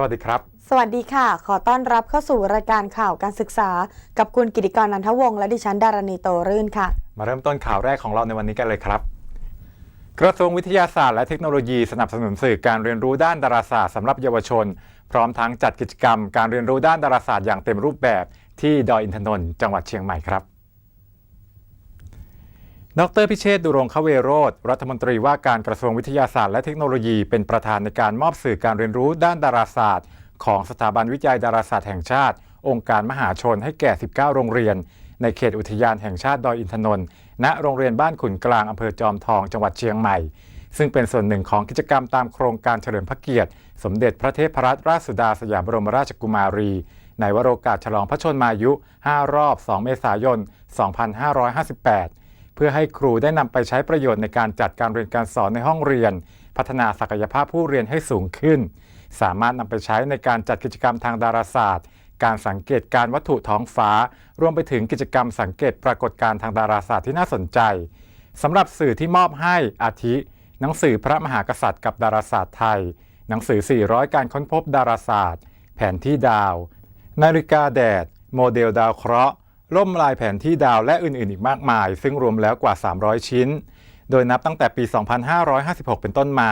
สวัสดีครับ สวัสดีค่ะ ขอต้อนรับเข้าสู่รายการข่าวการศึกษา กับคุณกิติกรนันทวงศ์และดิฉันดารณีโตรื่นค่ะ มาเริ่มต้นข่าวแรกของเราในวันนี้กันเลยครับ กระทรวงวิทยาศาสตร์และเทคโนโลยีสนับสนุนสื่อการเรียนรู้ด้านดาราศาสตร์สำหรับเยาวชน พร้อมทั้งจัดกิจกรรม การเรียนรู้ด้านดาราศาสตร์อย่างเต็มรูปแบบที่ดอยอินทนนท์จังหวัดเชียงใหม่ครับ ดรพิเชษดุรงคเวโรธรัฐมนตรีว่าการกระทรวงวิทยาศาสตร์และเทคโนโลยีเป็นประธานในการมอบสื่อการเรียนรู้ด้านดาราศาสตร์ ของสถาบันวิจัยดาราศาสตร์แห่งชาติ องค์การมหาชนให้แก่ 19 โรงเรียน ในเขตอุทยานแห่งชาติดอยอินทนนท์ณโรงเรียนบ้านขุนกลางอำเภอจอมทองจังหวัดเชียงใหม่ ซึ่งเป็นส่วนหนึ่งของกิจกรรมตามโครงการเฉลิมพระเกียรติ สมเด็จพระเทพรัตนราชสุดาสยามบรมราชกุมารีในวโรกาสฉลองพระชนมายุ 5 รอบ 2 เมษายน 2558 เพื่อให้ครูได้นำไปใช้ประโยชน์ในการจัดการเรียนการสอนในห้องเรียน พัฒนาศักยภาพผู้เรียนให้สูงขึ้น สามารถนำไปใช้ในการจัดกิจกรรมทางดาราศาสตร์ การสังเกตการวัตถุท้องฟ้า รวมไปถึงกิจกรรมสังเกตปรากฏการณ์ทางดาราศาสตร์ที่น่าสนใจสำหรับสื่อที่มอบให้อาทิ หนังสือพระมหากษัตริย์กับดาราศาสตร์ไทย หนังสือ 400 การค้นพบดาราศาสตร์ แผนที่ดาว นาฬิกาแดด โมเดลดาวเคราะห์ ล่มลายแผนที่ดาวและอื่นๆ อีกมากมาย ซึ่งรวมแล้วกว่า 300 ชิ้น โดยนับตั้งแต่ปี 2556 เป็นต้นมา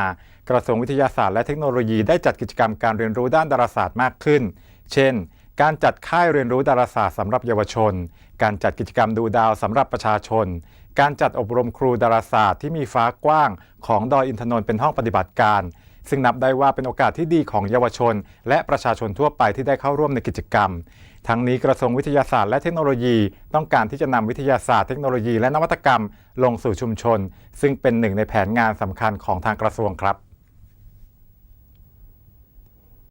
กระทรวงวิทยาศาสตร์และเทคโนโลยีได้จัดกิจกรรมการเรียนรู้ด้านดาราศาสตร์มากขึ้น เช่น การจัดค่ายเรียนรู้ดาราศาสตร์สำหรับเยาวชน การจัดกิจกรรมดูดาวสำหรับประชาชน การจัดอบรมครูดาราศาสตร์ที่มีฟ้ากว้าง ของดอยอินทนนท์เป็นห้องปฏิบัติการ ซึ่งนับได้ว่าเป็นโอกาสที่ดีของเยาวชน และประชาชนทั่วไปที่ได้เข้าร่วมในกิจกรรม ทั้งนี้กระทรวงวิทยาศาสตร์และเทคโนโลยี ต้องการที่จะนำวิทยาศาสตร์เทคโนโลยีและนวัตกรรม ลงสู่ชุมชน ซึ่งเป็นหนึ่งในแผนงานสำคัญของทางกระทรวงครับ